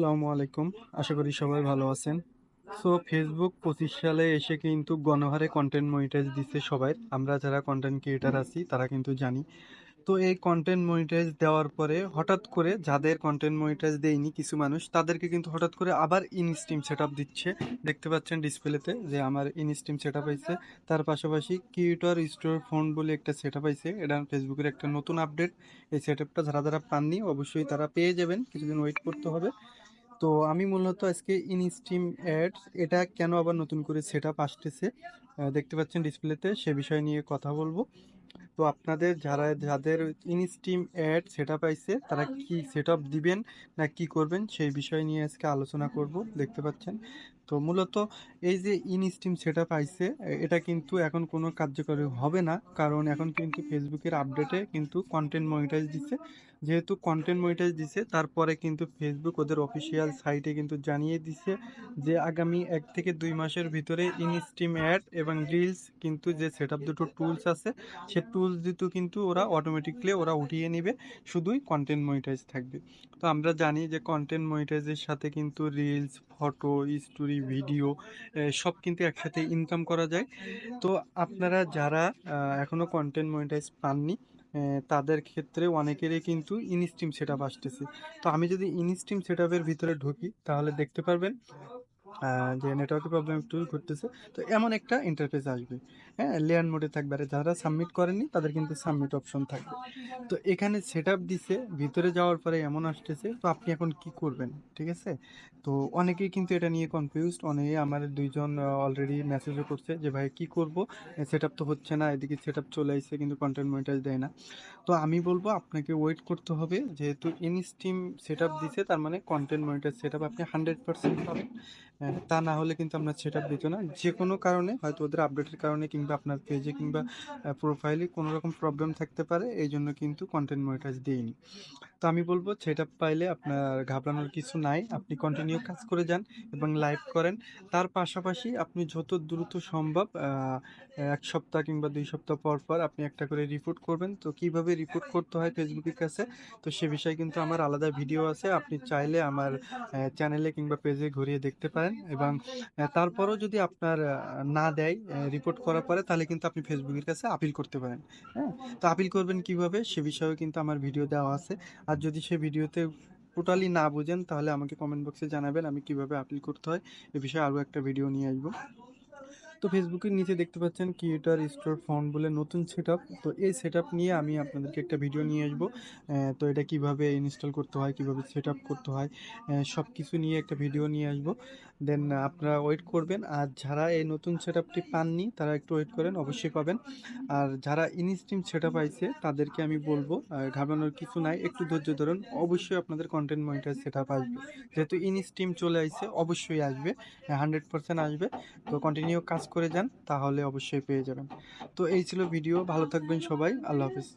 আসসালামু আলাইকুম। আশা করি সবাই ভালো আছেন। সো ফেসবুক পঁচিশ সালে এসে কিন্তু গণহারে কন্টেন্ট মনিটাইজ দিচ্ছে সবাই। আমরা যারা কন্টেন্ট ক্রিয়েটার আছি, তারা কিন্তু জানি। তো এই কন্টেন্ট মনিটাইজ দেওয়ার পরে হঠাৎ করে যাদের কন্টেন্ট মনিটাইজ দেয়নি কিছু মানুষ, তাদেরকে কিন্তু হঠাৎ করে আবার ইনস্টিম সেট দিচ্ছে। দেখতে পাচ্ছেন ডিসপ্লেতে যে আমার ইনস্টিম সেট আপ হয়েছে। তার পাশাপাশি কিউটার স্টোর ফোন বলে একটা সেট আপ হয়েছে। এটা ফেসবুকের একটা নতুন আপডেট এই সেট আপটা যারা যারা পাননি, অবশ্যই তারা পেয়ে যাবেন। কিছুদিন ওয়েট করতে হবে। তো আমি মূলত আজকে ইনস্টিম অ্যাডস এটা কেন আবার নতুন করে সেট আপ আসতেছে দেখতে পাচ্ছেন ডিসপ্লেতে সে বিষয় নিয়ে কথা বলব। তো আপনাদের যারা, যাদের ইনস্টিম অ্যাড সেট আপ আইছে, তারা কি সেট আপ দিবেন না কি করবেন, সেই বিষয় নিয়ে আজকে আলোচনা করব, দেখতে পাচ্ছেন। তো মূলত এই যে ইনস্টিম সেট আপ আইছে, এটা কিন্তু এখন কোনো কার্যকরী হবে না, কারণ এখন কিন্তু ফেসবুকের আপডেটে কিন্তু কন্টেন্ট মনিটাইজ দিচ্ছে যেহেতু কন্টেন্ট মনিটাইজ দিছে, তারপরে কিন্তু ফেসবুক ওদের অফিসিয়াল সাইটে কিন্তু জানিয়ে দিছে যে আগামী এক থেকে দুই মাসের ভিতরে ইনস্টিম অ্যাড এবং রিলস কিন্তু যে সেট দুটো টুলস আছে, সে টুলস দুটো কিন্তু ওরা অটোমেটিকলি ওরা উঠিয়ে নেবে, শুধুই কন্টেন্ট মনিটাইজ থাকবে। তো আমরা জানি যে কন্টেন্ট মনিটাইজের সাথে কিন্তু রিলস ফটো স্টোরি ভিডিও সব কিন্তু একসাথে ইনকাম করা যায়। তো আপনারা যারা এখনও এখনও কন্টেন্ট মনিটাইজ পাননি তাদের ক্ষেত্রে অনেকেরই কিন্তু ইনস্টিম সেট আপ আসতেছে। তো আমি যদি ইনস্টিম সেট আপের ভিতরে ঢুকি, তাহলে দেখতে পারবেন যে নেটওয়ার্কের প্রবলেম একটু ঘটতেছে। তো এমন একটা ইন্টারফেস আসবে। হ্যাঁ লেয়ার মোডে থাকবে। আর যারা সাবমিট করেনি, তাদের কিন্তু সাবমিট অপশন থাকবে। তো এখানে সেট আপ দিছে, ভিতরে যাওয়ার পরে এমন আসতেছে, তো আপনি এখন কি করবেন? ঠিক আছে? তো অনেকেই কিন্তু এটা নিয়ে কনফিউজড অনেকে আমার দুইজন অলরেডি মেসেজও করছে যে, ভাই, কি করব? সেট আপ তো হচ্ছে না, এদিকে সেট আপ চলে আসছে কিন্তু কন্টেন্ট মনিটাইজ দেয় না। তো আমি বলব, আপনাকে ওয়েট করতে হবে। যেহেতু ইনস্টিম সেট আপ দিছে, তার মানে কন্টেন্ট মনিটাইজ সেট আপ আপনি হান্ড্রেড পার্সেন্ট পাবেন। তা না হলে কিন্তু আপনার সেট আপ দিত না। যে কোনো কারণে, হয়তো ওদের আপডেটের কারণে কিংবা আপনার পেজে কিংবা প্রোফাইলে কোনো রকম প্রবলেম থাকতে পারে এই জন্য কিন্তু কন্টেন্ট মনিটাইজ দেয়নি তো আমি বলব সেট আপ পাইলে আপনার ঘাবড়ানোর কিছু নাই। আপনি কন্টিনিউ কাজ করে যান এবং লাইভ করেন। তার পাশাপাশি আপনি যত দ্রুত সম্ভব এক সপ্তাহ কিংবা দুই সপ্তাহ পর পর আপনি একটা করে রিপোর্ট করবেন। তো কীভাবে রিপোর্ট করতে হয় ফেসবুকের কাছে? তো সে বিষয়ে কিন্তু আমার আলাদা ভিডিও আছে। আপনি চাইলে আমার চ্যানেলে কিংবা পেজে ঘুরিয়ে দেখতে পারেন। এবং আহ, তারপরও যদি আপনার না দেয় রিপোর্ট করার পরে তাহলে কিন্তু আপনি ফেসবুকের কাছে আপিল করতে পারেন হ্যাঁ? তো আপিল করবেন কীভাবে? সে বিষয়েও কিন্তু আমার ভিডিও দেওয়া আছে। আর যদি সে ভিডিওতে টোটালি না বোঝেন তাহলে আমাকে কমেন্ট বক্সে জানাবেন আমি কীভাবে আপিল করতে হয়। এ বিষয়ে আরও একটা ভিডিও নিয়ে আসব। তো ফেসবুকের নিচে দেখতে পাচ্ছেন ক্রিয়েটার স্টোর ফোন বলে নতুন সেট তো এই সেট নিয়ে আমি আপনাদেরকে একটা ভিডিও নিয়ে আসব। তো এটা কীভাবে ইনস্টল করতে হয়, কীভাবে সেট করতে হয় সব কিছু নিয়ে একটা ভিডিও নিয়ে আসব। দেন আপনারা ওয়েট করবেন। আর যারা এই নতুন সেট পাননি, তারা একটু ওয়েট করেন, অবশ্যই পাবেন। আর যারা ইনস্টিম সেট আপ আইছে, তাদেরকে আমি বলব ঘাবড়ানোর কিছু নাই, একটু ধৈর্য ধরুন। অবশ্যই আপনাদের কন্টেন্ট মনিটার সেট আসবে। যেহেতু ইনস্টিম চলে আইছে, অবশ্যই আসবে হান্ড্রেড আসবে। তো কন্টিনিউ কাজ করে যান, তাহলে অবশ্যই পেয়ে যাবেন। তো এই ছিল ভিডিও, ভালো থাকবেন সবাই, আল্লাহ হাফিজ।